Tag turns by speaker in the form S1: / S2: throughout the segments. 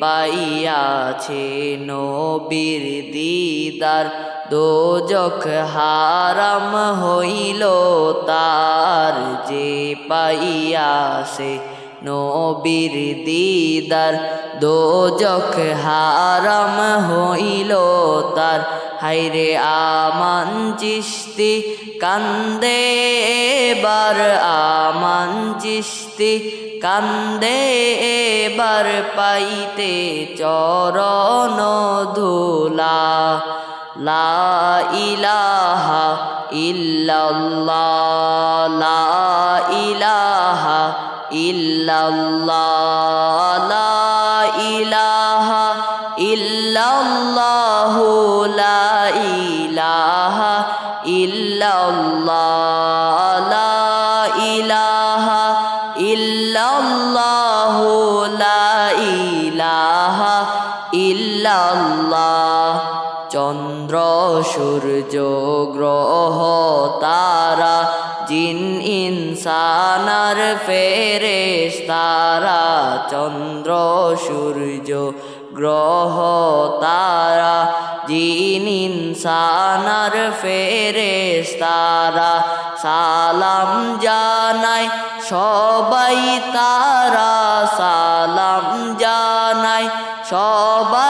S1: পাইয়াছে নবীর দিদার। দোজখ হারাম হইল তার, যে পাইয়াছে নবীর দিদার। দোজখ হারাম হইল তার হাইরে আমান চিস্তি কান্দে। এবার আমান চিস্তি কান্দে এবার পাইতে চরণ ধুলা। লা ইলাহা ইল্লাল্লাহ, লা ইলাহা ইল্লাল্লাহ, লা ইলাহা ইল্লাল্লাহ, লা ইলাহা ইল্লাল্লাহ। ইল্লাল্লাহ। চন্দ্র, সূর্য, গ্রহ, তারা, জিন ইনসানার ফেরেশ তারা। চন্দ্র, সূর্য, গ্রহ, তারা, জিন ইনসানার ফেরেশ তারা। সালাম জানায় সবাই তারা। সালাম জানায় সবাই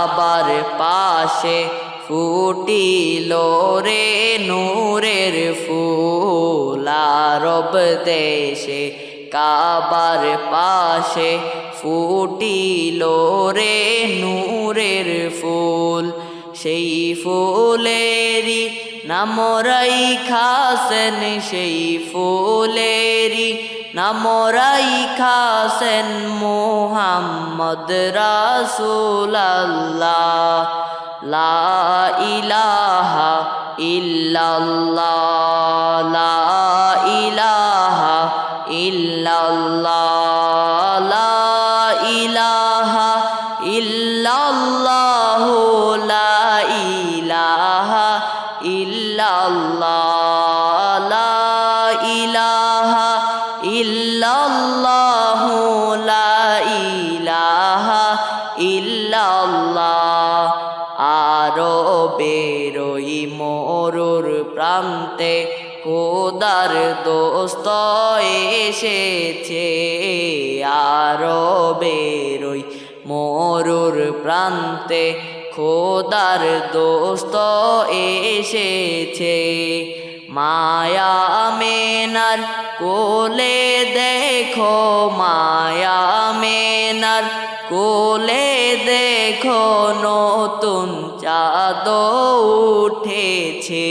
S1: কাবার পাশে ফুটিল রে নূরের ফুল, আরব দেশে কাবার পাশে ফুটিল রে নূরের ফুল। সেই ফুলেরি নামরাই খাসেন সেই ফুলেরি নামরাই খাসেন মোহাম্মদ রাসুলাল্লাহ। লা ইলাহা ইল্লাল্লাহ। লা ইলাহা ইল্লাল্লাহ লা ইলাহা ইল্লাল্লাহ। খোদার দোস্ত এসেছে আরও বেরোই মোরুর প্রান্তে। খোদার দোস্ত এসেছে। মায়া মেনার কোলে দেখো, মায়া মেনার কোলে দেখো, নতুন চাঁদ উঠেছে।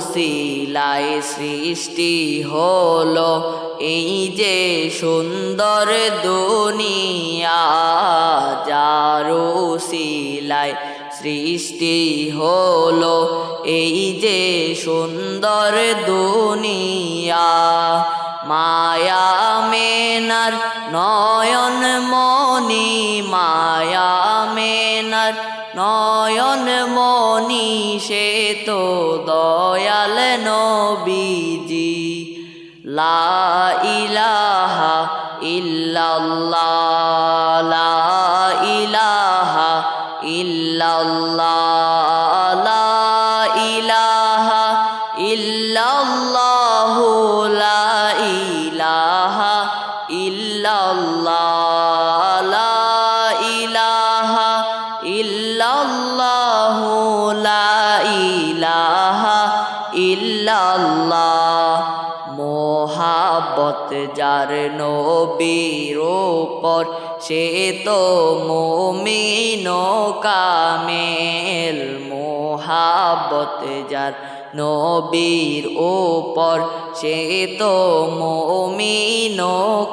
S1: শিলায় সৃষ্টি হলো এই যে সুন্দর দুনিয়া, যারু শিলায় সৃষ্টি হলো এই যে সুন্দর দুনিয়া। মায়া মেনার নয়ন মনি মায়া মেনার নয়ন মনি সে তো দয়াল নবীজি। লা ইলাহা ইল্লাল্লাহ লা ইলাহা ইল্লাল্লাহ। ইল্লাল্লাহ মোহাবত যার নবীর ওপর সে তো মুমিন কামেল। মোহাবত যার নবীর ওপর সে তো মুমিন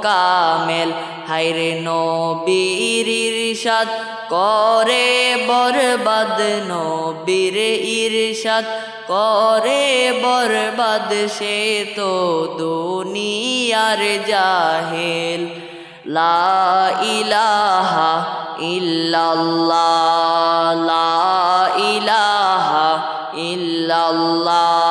S1: কামেল। হাইরে নবীর ইরশাদ করে বরবাদ, নবীর ইরশাদ করে বরবাদ সে তো দুনিয়ার জাহেল। লা ইলাহা ইল্লাল্লাহ লা ইলাহা ইল্লাল্লাহ।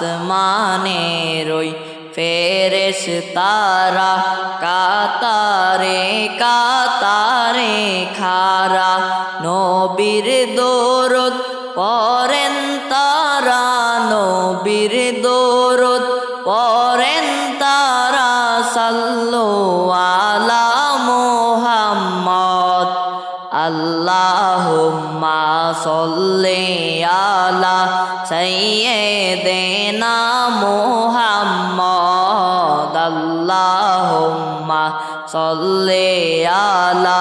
S1: আসমানের ওই ফেরেশতারা, কাতারে কাতারে খারা, নবীর দৌরত পরেন তারা, নবীর দৌরত পরেন তারা সাল্লো আলা মোহাম্মদ, আল্লাহুম্মা সল্লে আলা সাইয়্যিদিনা মুহাম্মদ সাল্লি আলা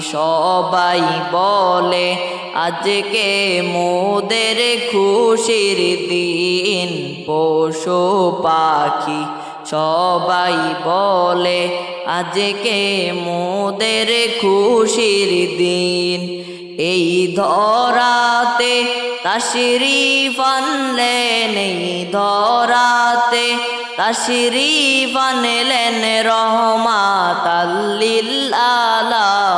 S1: সবাই বলে, আজকে মোদের খুশির দিন। পশু পাখি সবাই বলে, আজকে মোদের খুশির দিন। এই ধরাতে তাশরিফ আনলেন, এই ধরাতে তাশরিফ আনলেন। রহমাত আল্লিল আলামিন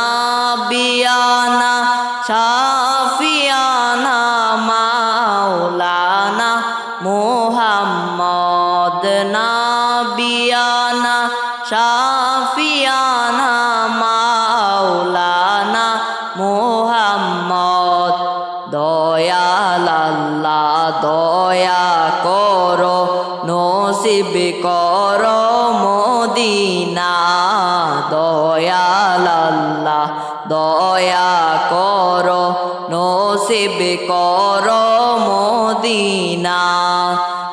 S1: মদিনা, দয়াল আল্লাহ, দয়া করো, নসিব করো মদিনা।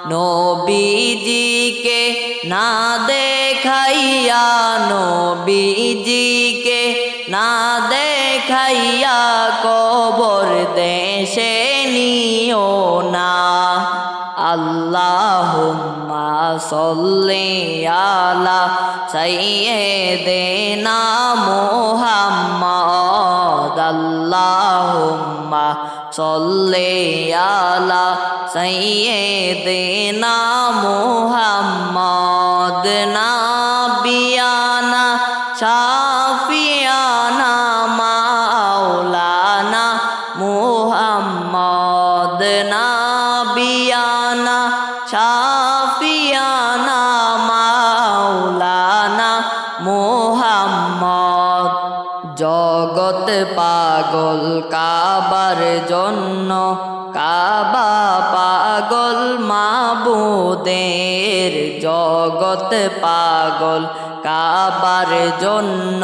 S1: নবীজিকে না দেখাইয়া, নবীজিকে না দেখাইয়া কবর দেশে নিও না। আল্লাহুম্মা সল্লি আলা সাইয়্যিদিনা মুহাম্মদ। আল্লাহুম্মা সল্লি আলা সাইয়্যিদিনা মুহাম্মদ। নাবিয়ানা শাফিয়ানা পাগল কাবার জন্য, কাবা পাগল মাবুদের জগত পাগল কাবার জন্য,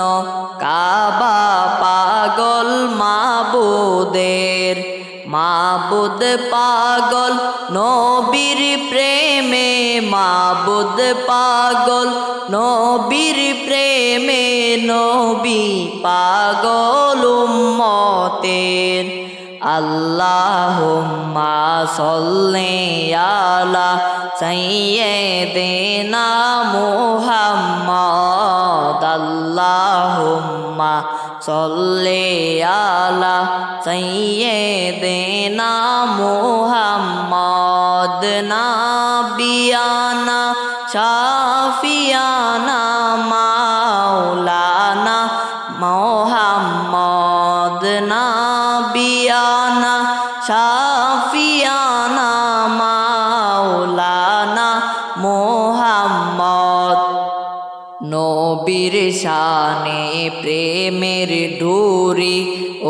S1: কাবা পাগল মাবুদের, মাবুদ পাগল নবীর প্রেমে, মাবুদ পাগল নবীর প্রেমে নবী পাগল উম্মতের। আল্লাহুম্মা সল্লি আলা সাইয়্যিদিনা মুহাম্মদ। আল্লাহুম্মা সল্লি আলা সাইয়্যিদিনা মুহাম্মদ। নাবিয়ানা শাফিয়ানা শানে প্রেমের ডুরি।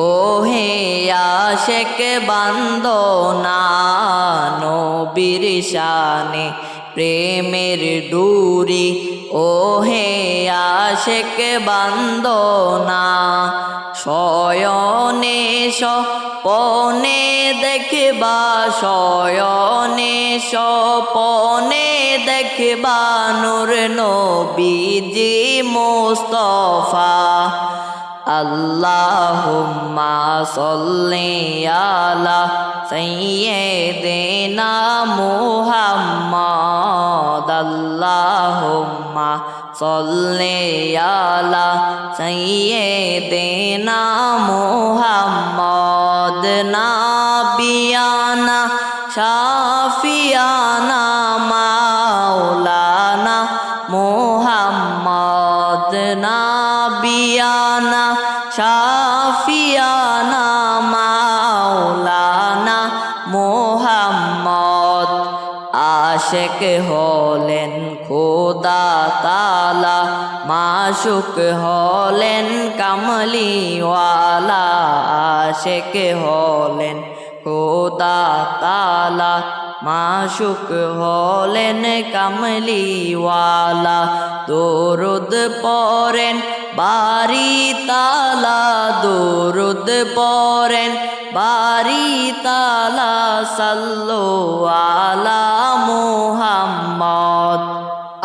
S1: ও হে আশেক বান্দনা, নবীর শানে প্রেমের ডুরি। ও হে আশেক বান্দনা শয়নে সপনে দেখবা, শয়নে সপনে দেখবা নূর নবীজি মুস্তফা। আল্লাহুম্মা সল্লি আলা সাইয়্যিদিনা মুহাম্মদ। আল্লাহুম্মা সল্লি আলা সাইয়্যিদিনা মুহাম্মদ নাবিয়ানা শাফিয়ানা। মাসুক হলেন কামলিওয়ালা, আশেক হলেন খোদা তালা মাসুক হলেন কামলিওয়ালা, দরুদ পরেন বাড়ি তালা, দরুদ পরেন বাড়ি তালা, সাল্লো আলা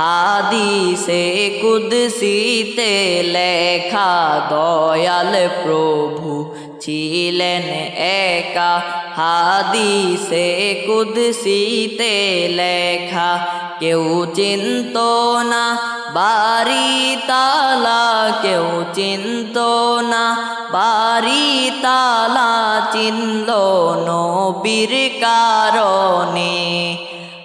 S1: হাদিসে কুদসিতে লেখা, দয়াল প্রভু ছিলেন একা। হাদিসে কুদসিতে লেখা, কেউ চিন্ত না বাড়ি তালা কেউ চিন্ত না বাড়ি তালা চিনল নবীর কারণে।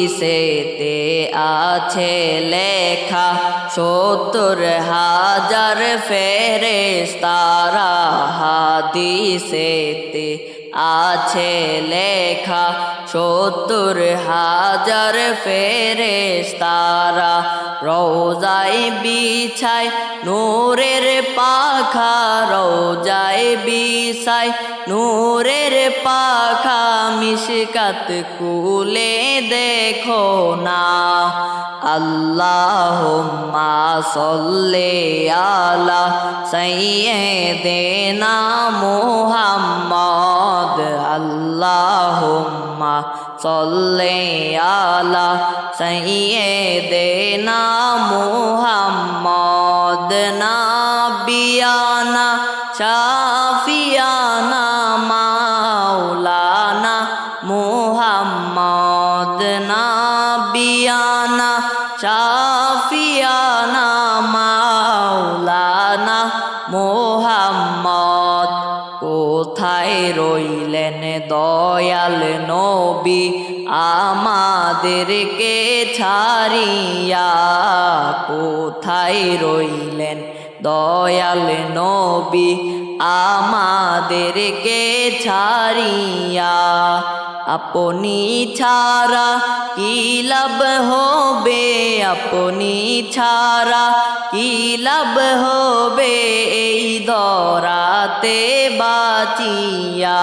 S1: হাদিসেতে আছে লেখা সত্তর হাজার ফেরেস্তারা হাদিসেতে। আছে লেখা সত্তর হাজার ফেরেস্তারা রোজায় বিছায় নূরের পাখা রোজায় বিছায় নূরের পাখা। মিশকাত কুলে দেখো না। আল্লাহুম্মা সল্লি আলা সাইয়্যিদিনা মুহাম্মদ। আল্লাহুম্মা সল্লি আলা সাইয়্যিদিনা মুহাম্মদ নাবিয়ানা শাফিয়ানা আমাদেরকে ছাড়িয়া কোথায় রইলেন? দয়াল নবী, আমাদেরকে ছাড়িয়া। আপনি ছাড়া কি লাভ হবে? আপনি ছাড়া কি লাভ হবে? এই দরাতে বাচিয়া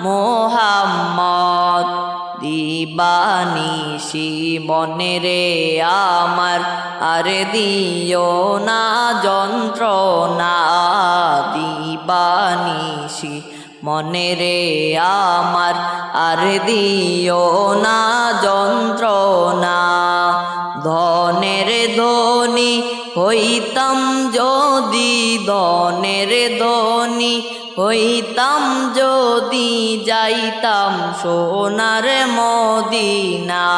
S1: মুহাম্মদ। মনে রে আমার, আর দিও না যন্ত্রণা। দিবানিশি মনে রে আমার, আর দিও না যন্ত্রণা। ধনের ধনী হইতাম যদি ধনের ধনী হইতাম যদি যাইতাম সোনার মদিনা।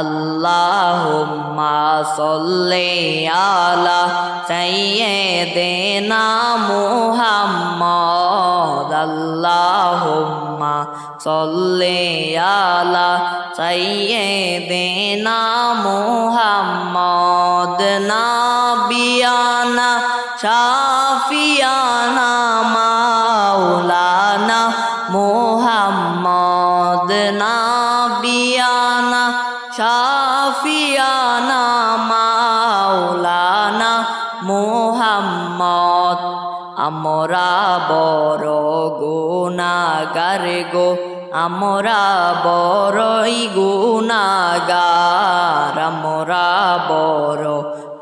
S1: আল্লাহুম্মা সল্লি আলা সাইয়্যিদিনা মুহাম্মদ। আল্লাহুম্মা সল্লি আলা সাইয়্যিদিনা মুহাম্মদ, নাবিয়ানা, শাফিয়ানা, মাওলানা মুহাম্মদ, নাবিয়ানা, শাফিয়ানা, মাওলানা মুহাম্মদ। আমরা বড় গুনাগার গো। আমরা বড়ই গুণাগার আমরা বড়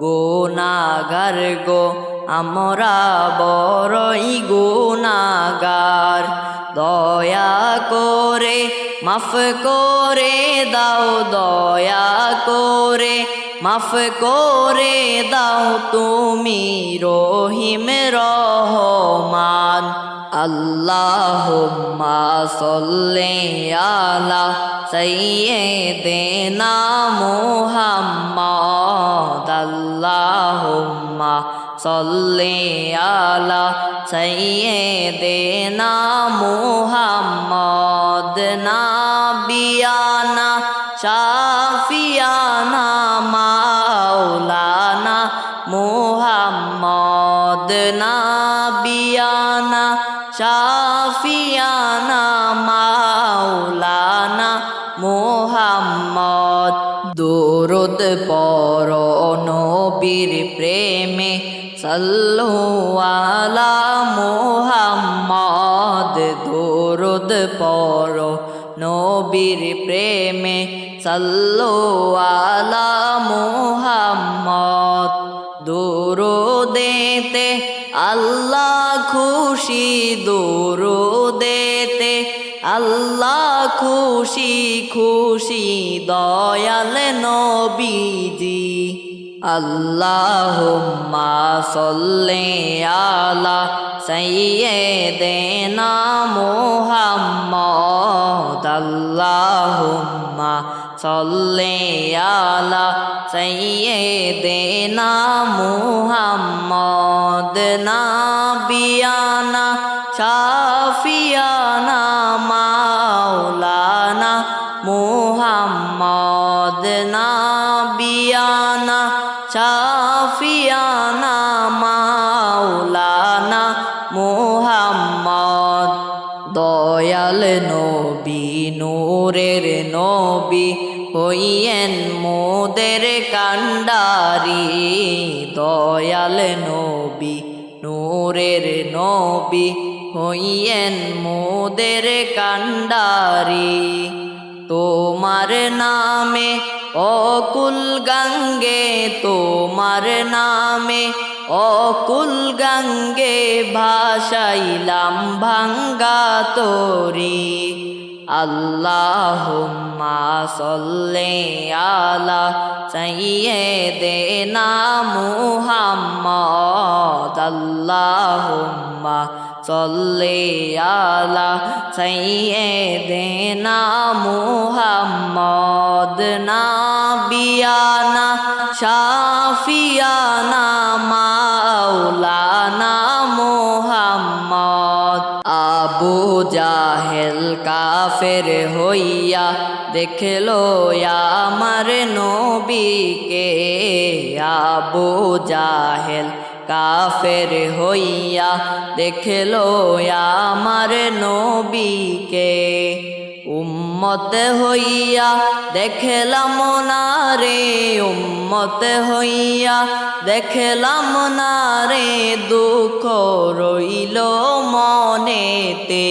S1: গুণাগার গো আমরা বড়ই গুনাগার দয়া করে, মাফ করে দাও, দয়া করে, মাফ করে দাও তুমি রহিম রহমান। আল্লাহুম্মা সাল্লি আলা সাইয়্যিদিনা মুহাম্মদ। আল্লাহুম্মা সাল্লি আলা সাইয়্যিদিনা মুহাম্মদ নাবিয়ানা শাফিয়ানা সাল্লু আলা মুহাম্মদ, দুরুদ পর নবীর প্রেমে। সাল্লু আলা মুহাম্মদ, দুরুদেতে আল্লাহ খুশি, দুরুদেতে আল্লাহ খুশি খুশি, দয়াল নবীজি। আল্লাহুম্মা সাল্লি আলা সাইয়্যিদিনা মুহাম্মদ। আল্লাহুম্মা সাল্লি আলা সইয়ে সাইয়্যিদিনা মুহাম্মদ। নাবিয়ানা শাফিয়ানা কান্ডারি দয়াল নবী, নূরের নবী, হইয়েন মোদের কান্ডারি তোমার নামে অকুল গঙ্গে, তোমার নামে অকুল গঙ্গে ভাসাইলাম ভাঙ্গা তোরি। আল্লাহুম্মা সাল্লি আলা সাইয়্যিদিনা মুহাম্মদ। আল্লাহুম্মা সাল্লি আলা সাইয়্যিদিনা মুহাম্মদ। নাবিয়ানা শাফিয়ানা মাওলানা কাফের হইয়া দেখল আমার নবীকে আবু জাহেল। কাফের হইয়া দেখল আমার নবীকে। উম্মত হইয়া দেখলাম না রে, উম্মত হইয়া দেখলাম না রে। দুঃখ রইল মনেতে।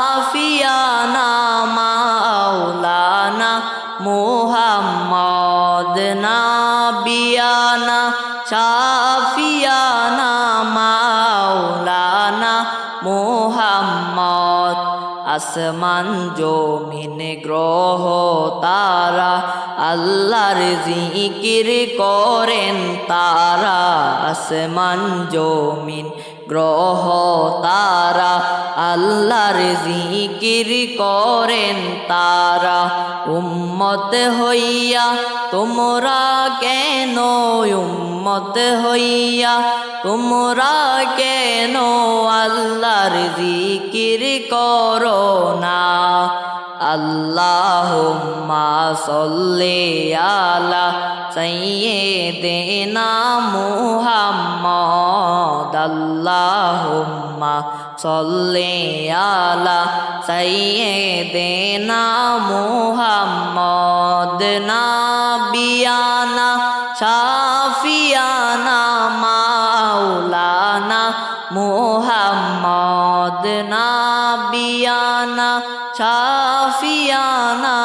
S1: আসমান জমিন গ্রহ তারা, আল্লাহর জিকির করেন তারা। আসমান জমিন গ্রহ তারা, আল্লাহর জিকির করেন তারা। উম্মত হইয়া তোমরা কেন উম্মত হইয়া, তোমরা কেন আল্লাহর জিকির করো না? আল্লাহুম্মা সাল্লি আলা সাইয়্যিদিনা মুহাম্মদ। আল্লাহুম্মা সাল্লি আলা সাইয়্যিদিনা মুহাম্মদ। নাবিয়ানা শাফিয়ানা মাওলানা মুহাম্মদ নাবিয়ানা শাফিয়ানা